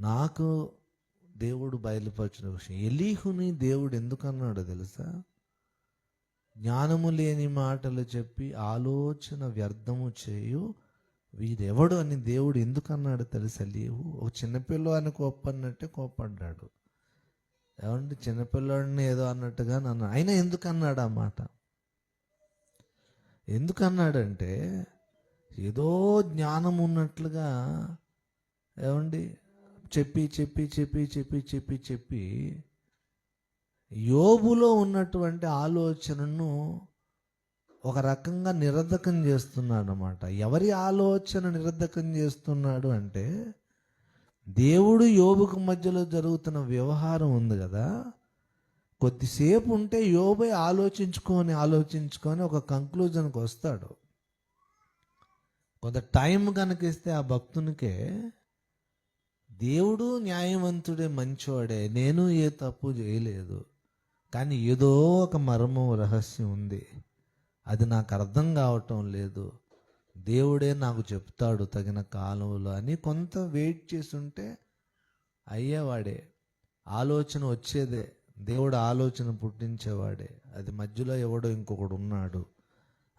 నాకు దేవుడు బయలుపరిచిన విషయం. ఎలీహుని దేవుడు ఎందుకన్నాడో తెలుసా? జ్ఞానము లేని మాటలు చెప్పి ఆలోచన వ్యర్థము చేయు వీరెవడు అని దేవుడు ఎందుకన్నాడు తెలుసా లేవు ఒక అని కోప్పన్నట్టే కోప్పడ్డాడు. ఏమంటే చిన్నపిల్లాడిని ఏదో అన్నట్టుగా నన్ను ఆయన ఎందుకన్నాడు ఆ మాట? ఎందుకు ఏదో జ్ఞానం ఉన్నట్లుగా ఏమండి? చెప్పి చెప్పి చెప్పి చెప్పి చెప్పి చెప్పి యోబులో ఉన్నటువంటి ఆలోచనను ఒక రకంగా నిరర్ధకం చేస్తున్నాడు అనమాట ఎవరి ఆలోచన నిరర్ధకం చేస్తున్నాడు అంటే దేవుడు యోబుకు మధ్యలో జరుగుతున్న వ్యవహారం ఉంది కదా. కొద్దిసేపు ఉంటే యోబే ఆలోచించుకొని ఆలోచించుకొని ఒక కంక్లూజన్కి వస్తాడు. కొంత టైం కనుక ఇస్తే ఆ భక్తునికే దేవుడు న్యాయవంతుడే మంచివాడే నేను ఏ తప్పు చేయలేదు. కానీ ఏదో ఒక మర్మం రహస్యం ఉంది. అది నాకు అర్థం కావటం లేదు. దేవుడే నాకు చెప్తాడు తగిన కాలంలో అని కొంత వెయిట్ చేస్తుంటే అయ్యేవాడే. ఆలోచన వచ్చేదే. దేవుడు ఆలోచన పుట్టించేవాడే. అది మధ్యలో ఎవడో ఇంకొకడు ఉన్నాడు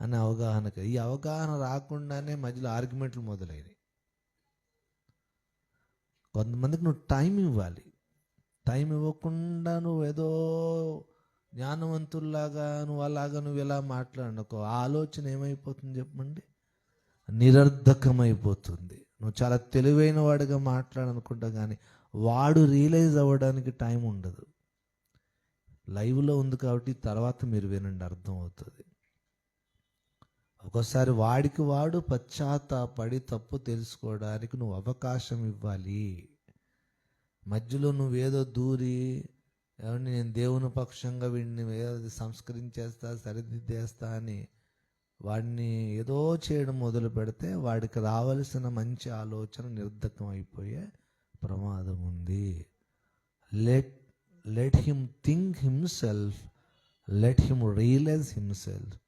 అనే అవగాహనకి. ఈ అవగాహన రాకుండానే మధ్యలో ఆర్గ్యుమెంట్లు మొదలైనవి కొంతమందికి నువ్వు టైం ఇవ్వాలి. టైం ఇవ్వకుండా నువ్వు ఏదో జ్ఞానవంతుల్లాగా నువ్వు అలాగా నువ్వు ఇలా మాట్లాడనుకో ఆలోచన ఏమైపోతుంది చెప్పండి నిరర్ధకమైపోతుంది. నువ్వు చాలా తెలివైన వాడిగా మాట్లాడనుకుంటా కానీ వాడు రియలైజ్ అవ్వడానికి టైం ఉండదు. లైవ్లో ఉంది కాబట్టి తర్వాత మీరు వినండి అర్థం అవుతుంది ఒక్కోసారి వాడికి వాడు పశ్చాత్తాపడి తప్పు తెలుసుకోవడానికి నువ్వు అవకాశం ఇవ్వాలి. మధ్యలో నువ్వేదో దూరి ఏమండి నేను దేవుని పక్షంగా వీడిని ఏదో సంస్కరించేస్తా సరిదిద్దేస్తా అని వాడిని ఏదో చేయడం మొదలు పెడితే వాడికి రావలసిన మంచి ఆలోచన నిర్ధకం అయిపోయే ప్రమాదం ఉంది. Let let him think himself let him realise himself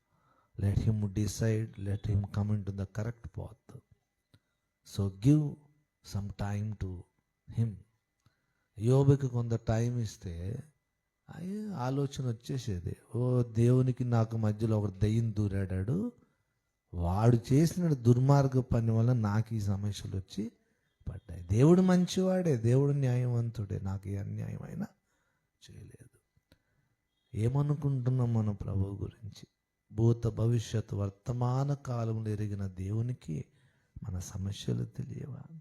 let him decide let him come in to the correct path so give some time to him యోబుకి కొంత టైం ఇస్తే అయ్యే ఆలోచన వచ్చేసేది. ఓ దేవునికి నాకు మధ్యలో ఒక దయ్యం దూరాడాడు. వాడు చేసిన దుర్మార్గ పని వల్ల నాకు ఈ సమస్యలు వచ్చి పడ్డాయి. దేవుడు మంచివాడే దేవుడు న్యాయవంతుడే. నాకు ఏ అన్యాయమైనా చేయలేదు. ఏమనుకుంటున్నాం మన ప్రభు గురించి? భూత భవిష్యత్ వర్తమాన కాలంలో ఎరిగిన దేవునికి మన సమస్యలు తెలియవా?